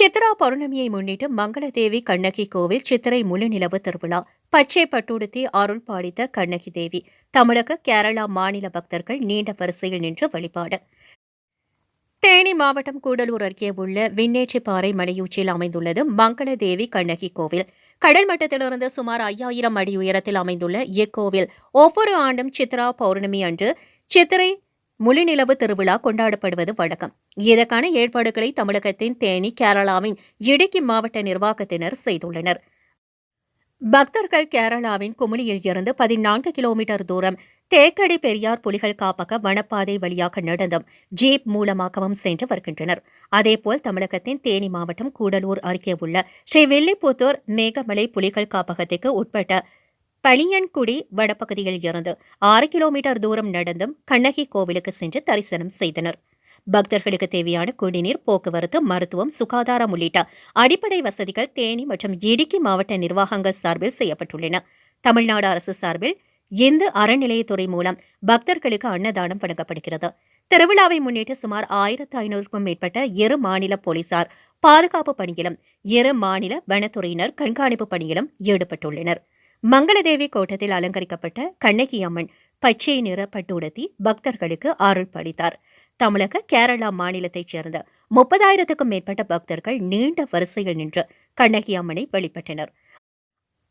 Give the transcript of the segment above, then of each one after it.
சித்ரா பௌர்ணமியை முன்னிட்டு மங்களதேவி கண்ணகி கோவில் சித்திரை முழு நிலவு திருவிழா. பச்சை பட்டுடுத்தி அருள் பாடித்த கண்ணகி தேவி. தமிழக கேரளா மாநில பக்தர்கள் நீண்ட வரிசையில் நின்று வழிபாடு. தேனி மாவட்டம் கூடலூர் அருகே உள்ள விண்ணேற்றிப்பாறை மலையூச்சியில் அமைந்துள்ளது மங்களதேவி கண்ணகி கோவில். கடல் மட்டத்திலிருந்து சுமார் ஐயாயிரம் அடி உயரத்தில் அமைந்துள்ள இக்கோவில். ஒவ்வொரு ஆண்டும் சித்ரா பௌர்ணமி அன்று சித்திரை முழுநிலவு திருவிழா கொண்டாடப்படுவது வழக்கம். இதற்கான ஏற்பாடுகளை தமிழகத்தின் தேனி கேரளாவின் இடுக்கி மாவட்ட நிர்வாகத்தினர் செய்துள்ளனர். பக்தர்கள் கேரளாவின் குமுளியில் இருந்து பதினான்கு கிலோமீட்டர் தூரம் தேக்கடி பெரியார் புலிகள் காப்பக வனப்பாதை வழியாக நடந்தும் ஜீப் மூலமாகவும் சென்று வருகின்றனர். அதேபோல் தமிழகத்தின் தேனி மாவட்டம் கூடலூர் அருகே உள்ள ஸ்ரீ வில்லிபுத்தூர் மேகமலை புலிகள் காப்பகத்துக்கு உட்பட்ட பளியன்குடி வடப்பகுதியில் இருந்து ஆறு கிலோமீட்டர் தூரம் நடந்தும் கண்ணகி கோவிலுக்கு சென்று தரிசனம் செய்தனர். பக்தர்களுக்கு தேவையான குடிநீர் போக்குவரத்து மருத்துவம் சுகாதாரம் உள்ளிட்ட அடிப்படை வசதிகள் தேனி மற்றும் இடுக்கி மாவட்ட நிர்வாகங்கள் சார்பில் செய்யப்பட்டுள்ளன. தமிழ்நாடு அரசு சார்பில் இந்து அறநிலையத்துறை மூலம் பக்தர்களுக்கு அன்னதானம் வழங்கப்படுகிறது. திருவிழாவை முன்னிட்டு சுமார் ஆயிரத்து ஐநூறுக்கும் மேற்பட்ட இரு மாநில போலீசார் பாதுகாப்பு பணியிலும் இரு மாநில வனத்துறையினர் கண்காணிப்பு பணியிலும் ஈடுபட்டுள்ளனர். மங்களதேவி கோட்டத்தில் அலங்கரிக்கப்பட்ட கண்ணகி அம்மன் பச்சை நிற பட்டுடுத்தி பக்தர்களுக்கு அருள் படைத்தார் தமிழக கேரளா மாநிலத்தைச் சேர்ந்த முப்பதாயிரத்துக்கும் மேற்பட்ட பக்தர்கள் நீண்ட வரிசையில் நின்று கண்ணகி அம்மனை வழிபட்டனர்.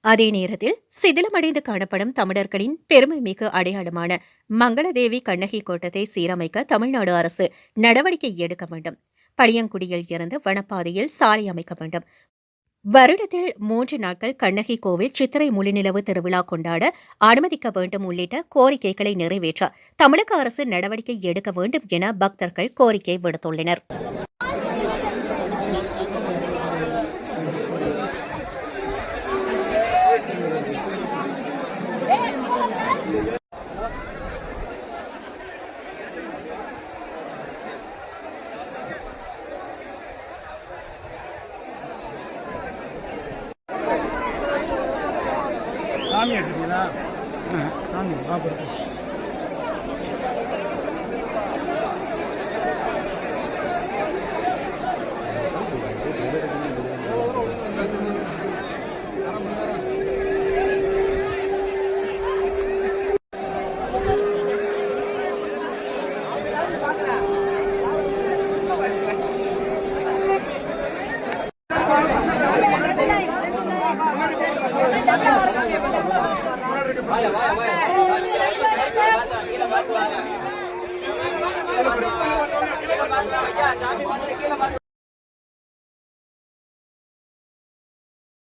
அதே நேரத்தில் சிதிலமடைந்து காணப்படும் தமிழர்களின் பெருமை மிகு அடையாளமான மங்களதேவி கண்ணகி கோட்டத்தை சீரமைக்க தமிழ்நாடு அரசு நடவடிக்கை எடுக்க வேண்டும். பழியங்குடியில் இருந்து வனப்பாதையில் சாலை அமைக்க வேண்டும். வருடத்தில் மூன்று நாட்கள் கண்ணகி கோவில் சித்திரை முழுநிலவு திருவிழா கொண்டாட அனுமதிக்க வேண்டும் உள்ளிட்ட கோரிக்கைகளை நிறைவேற்ற தமிழக அரசு நடவடிக்கை எடுக்க வேண்டும் என பக்தர்கள் கோரிக்கை விடுத்துள்ளனர். சாமி எடுத்துட்டீங்களா சாமி பாப்பா கீழே பார்த்து வாங்க.